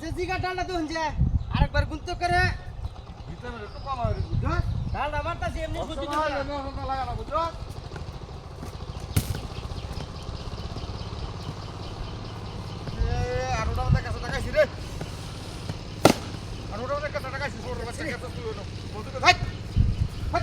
যে জিগা ডালটা তো হচ্ছে আরেকবার গুনতে করে। ডালটা মারতাছি এমনি বুঝি লাগানো বুঝো আর ওটা ওদের কাছে টাকাইছি রে। আর ওটা ওদের কাছে টাকাইছি বন্ধুকে ভাই ভাই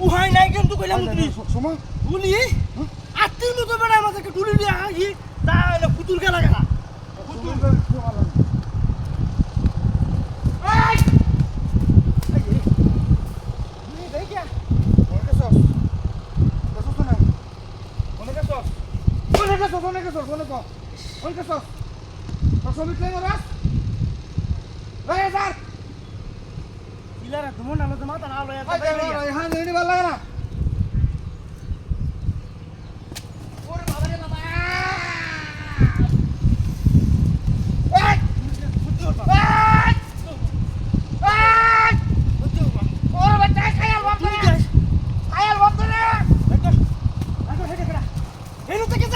উহাই নাই কিন্তু কইলাম তুই সময় তুলি আত্মীয় মতো বেড়া আমাদেরকে তুলি দিয়ে আহি তা কুতুর গেলা। গেলা কুতুর que sos? ¿Dónde que sos? ¿Dónde que sos? ¿Dónde que sos? ¿Sos solo que horas? ¡Vaya, Sar! Pilar, ¿cómo no lo tomas tan alto? ¡Ay, ay, ay!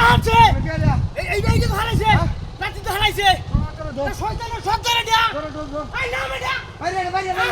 হারাইছে এই এই তো হারাইছে। রাতি তো হারাইছে। শয়তানের সব ধরে দিয়া আই না মেডা আরে আরে আরে